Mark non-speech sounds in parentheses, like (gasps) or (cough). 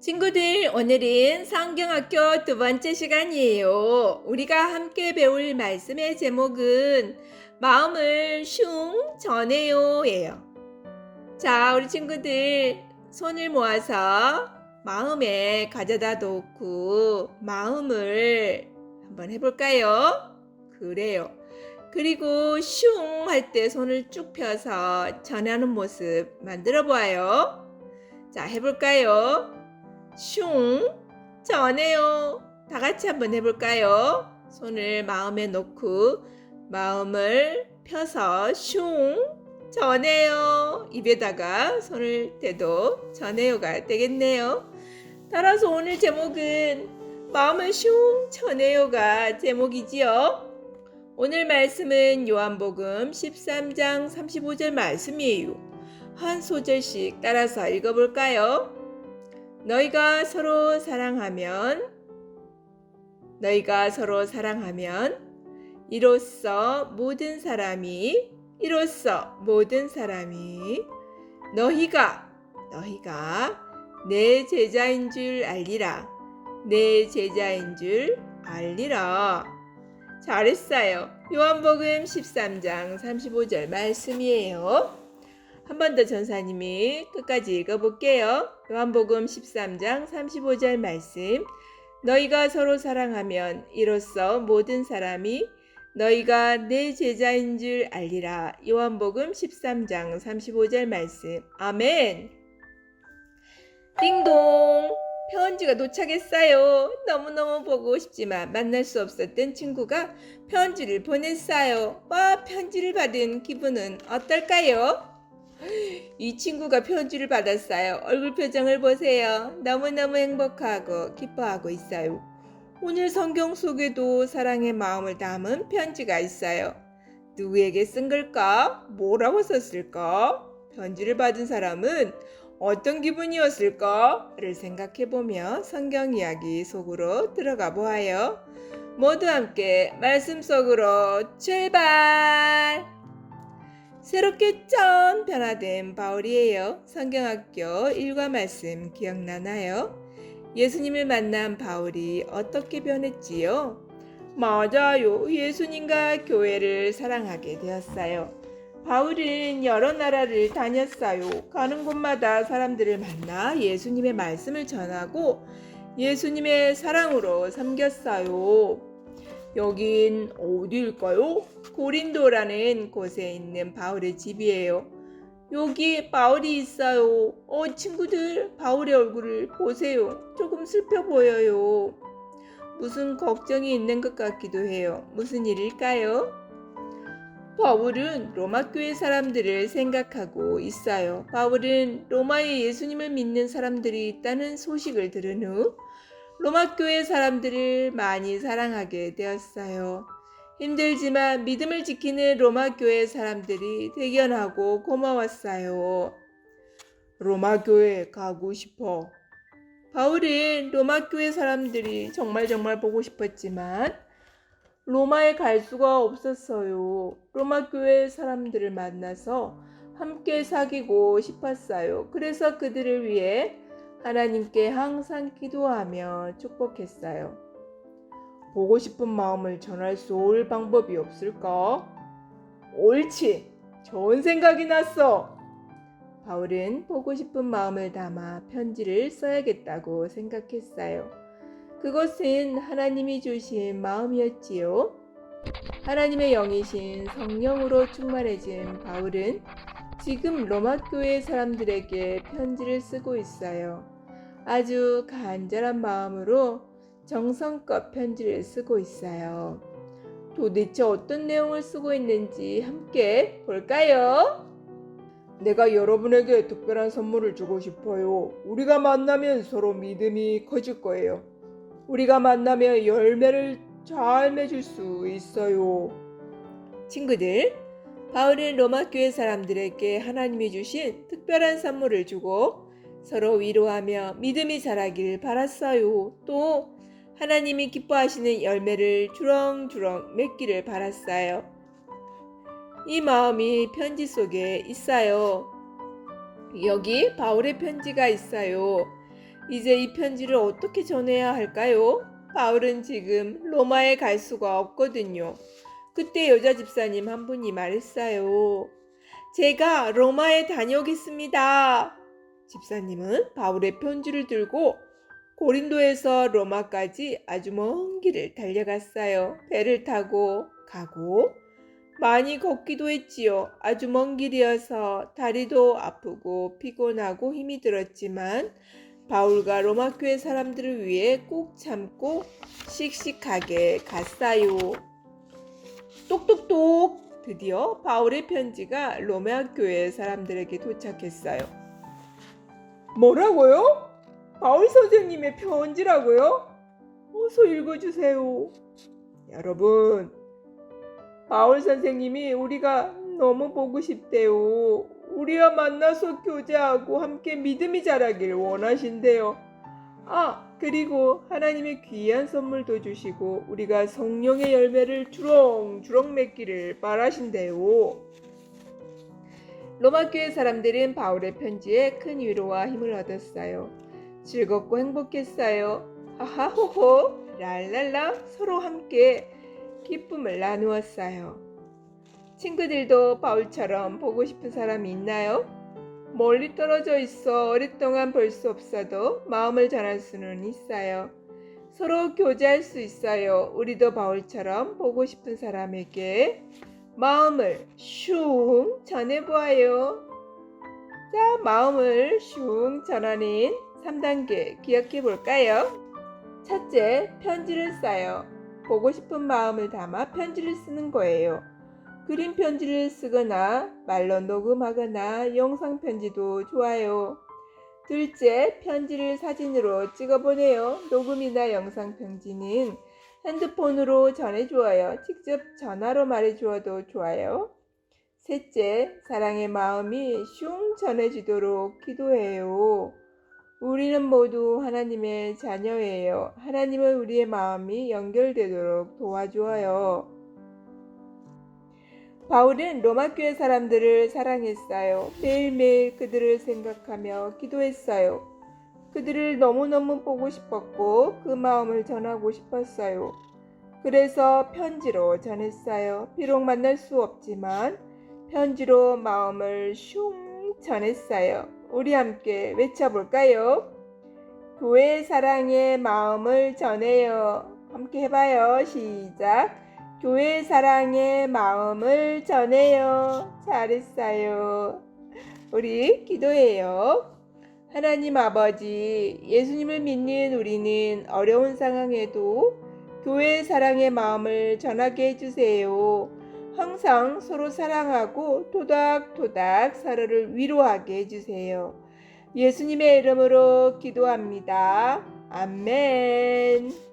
친구들, 오늘은 성경학교 두 번째 시간이에요. 우리가 함께 배울 말씀의 제목은 마음을 슝 전해요 예요. 자, 우리 친구들 손을 모아서 마음에 가져다 놓고 마음을 한번 해볼까요? 그래요. 그리고 슝 할 때 손을 쭉 펴서 전하는 모습 만들어 보아요. 자, 해볼까요? 슝 전해요. 다 같이 한번 해볼까요? 손을 마음에 놓고 마음을 펴서 슝 전해요. 입에다가 손을 대도 전해요가 되겠네요. 따라서 오늘 제목은 마음을 슝 전해요가 제목이지요. 오늘 말씀은 요한복음 13장 35절 말씀이에요. 한 소절씩 따라서 읽어볼까요? 너희가 서로 사랑하면 너희가 서로 사랑하면 이로써 모든 사람이 이로써 모든 사람이 너희가 너희가 내 제자인 줄 알리라. 내 제자인 줄 알리라. 잘했어요. 요한복음 13장 35절 말씀이에요 한 번 더 전사님이 끝까지 읽어볼게요. 요한복음 13장 35절 말씀. 너희가 서로 사랑하면 이로써 모든 사람이 너희가 내 제자인 줄 알리라. 요한복음 13장 35절 말씀. 아멘. 띵동. 편지가 도착했어요. 너무너무 보고 싶지만 만날 수 없었던 친구가 편지를 보냈어요. 와, 편지를 받은 기분은 어떨까요? (gasps) 이 친구가 편지를 받았어요. 얼굴 표정을 보세요. 너무너무 행복하고 기뻐하고 있어요. 오늘 성경 속에도 사랑의 마음을 담은 편지가 있어요. 누구에게 쓴 걸까? 뭐라고 썼을까? 편지를 받은 사람은 어떤 기분이었을까?를 생각해 보며 성경 이야기 속으로 들어가 보아요. 모두 함께 말씀 속으로 출발! 새롭게 짠 변화된 바울이에요. 성경학교 일과 말씀 기억나나요? 예수님을 만난 바울이 어떻게 변했지요? 맞아요. 예수님과 교회를 사랑하게 되었어요. 바울은 여러 나라를 다녔어요. 가는 곳마다 사람들을 만나 예수님의 말씀을 전하고 예수님의 사랑으로 섬겼어요. 여긴 어디일까요? 고린도라는 곳에 있는 바울의 집이에요. 여기 바울이 있어요. 어, 친구들, 바울의 얼굴을 보세요. 조금 슬퍼 보여요. 무슨 걱정이 있는 것 같기도 해요. 무슨 일일까요? 바울은 로마 교회 사람들을 생각하고 있어요. 바울은 로마에 예수님을 믿는 사람들이 있다는 소식을 들은 후 로마 교회 사람들을 많이 사랑하게 되었어요. 힘들지만 믿음을 지키는 로마 교회 사람들이 대견하고 고마웠어요. 로마 교회 가고 싶어. 바울은 로마 교회 사람들이 정말 정말 보고 싶었지만 로마에 갈 수가 없었어요. 로마 교회 사람들을 만나서 함께 사귀고 싶었어요. 그래서 그들을 위해 하나님께 항상 기도하며 축복했어요. 보고 싶은 마음을 전할 수 올 방법이 없을까? 옳지! 좋은 생각이 났어! 바울은 보고 싶은 마음을 담아 편지를 써야겠다고 생각했어요. 그것은 하나님이 주신 마음이었지요. 하나님의 영이신 성령으로 충만해진 바울은 지금 로마 교회 사람들에게 편지를 쓰고 있어요. 아주 간절한 마음으로 정성껏 편지를 쓰고 있어요. 도대체 어떤 내용을 쓰고 있는지 함께 볼까요? 내가 여러분에게 특별한 선물을 주고 싶어요. 우리가 만나면 서로 믿음이 커질 거예요. 우리가 만나면 열매를 잘 맺을 수 있어요. 친구들, 바울은 로마 교회 사람들에게 하나님이 주신 특별한 선물을 주고 서로 위로하며 믿음이 자라길 바랐어요. 또 하나님이 기뻐하시는 열매를 주렁주렁 맺기를 바랐어요. 이 마음이 편지 속에 있어요. 여기 바울의 편지가 있어요. 이제 이 편지를 어떻게 전해야 할까요? 바울은 지금 로마에 갈 수가 없거든요. 그때 여자 집사님 한 분이 말했어요. 제가 로마에 다녀오겠습니다. 집사님은 바울의 편지를 들고 고린도에서 로마까지 아주 먼 길을 달려갔어요. 배를 타고 가고 많이 걷기도 했지요. 아주 먼 길이어서 다리도 아프고 피곤하고 힘이 들었지만 바울과 로마 교회 사람들을 위해 꼭 참고 씩씩하게 갔어요. 똑똑똑 드디어 바울의 편지가 로마 교회 사람들에게 도착했어요. 뭐라고요? 바울 선생님의 편지라고요? 어서 읽어주세요. 여러분, 바울 선생님이 우리가 너무 보고 싶대요. 우리와 만나서 교제하고 함께 믿음이 자라길 원하신대요. 아, 그리고 하나님의 귀한 선물도 주시고 우리가 성령의 열매를 주렁주렁 맺기를 바라신대요. 로마 교회 사람들은 바울의 편지에 큰 위로와 힘을 얻었어요. 즐겁고 행복했어요. 하하호호 랄랄라 서로 함께 기쁨을 나누었어요. 친구들도 바울처럼 보고 싶은 사람이 있나요? 멀리 떨어져 있어 오랫동안 볼 수 없어도 마음을 전할 수는 있어요. 서로 교제할 수 있어요. 우리도 바울처럼 보고 싶은 사람에게 마음을 슝 전해보아요. 자, 마음을 슝 전하는 3단계 기억해 볼까요? 첫째, 편지를 써요. 보고 싶은 마음을 담아 편지를 쓰는 거예요. 그림 편지를 쓰거나 말로 녹음하거나 영상 편지도 좋아요. 둘째, 편지를 사진으로 찍어 보내요. 녹음이나 영상 편지는 핸드폰으로 전해주어요. 직접 전화로 말해주어도 좋아요. 셋째, 사랑의 마음이 슝 전해지도록 기도해요. 우리는 모두 하나님의 자녀예요. 하나님은 우리의 마음이 연결되도록 도와주어요. 바울은 로마 교회 사람들을 사랑했어요. 매일매일 그들을 생각하며 기도했어요. 그들을 너무너무 보고 싶었고 그 마음을 전하고 싶었어요. 그래서 편지로 전했어요. 비록 만날 수 없지만 편지로 마음을 슝 전했어요. 우리 함께 외쳐볼까요? 교회 사랑의 마음을 전해요. 함께 해봐요. 시작. 교회 사랑의 마음을 전해요. 잘했어요. 우리 기도해요. 하나님 아버지, 예수님을 믿는 우리는 어려운 상황에도 교회 사랑의 마음을 전하게 해주세요. 항상 서로 사랑하고 토닥토닥 서로를 위로하게 해주세요. 예수님의 이름으로 기도합니다. 아멘.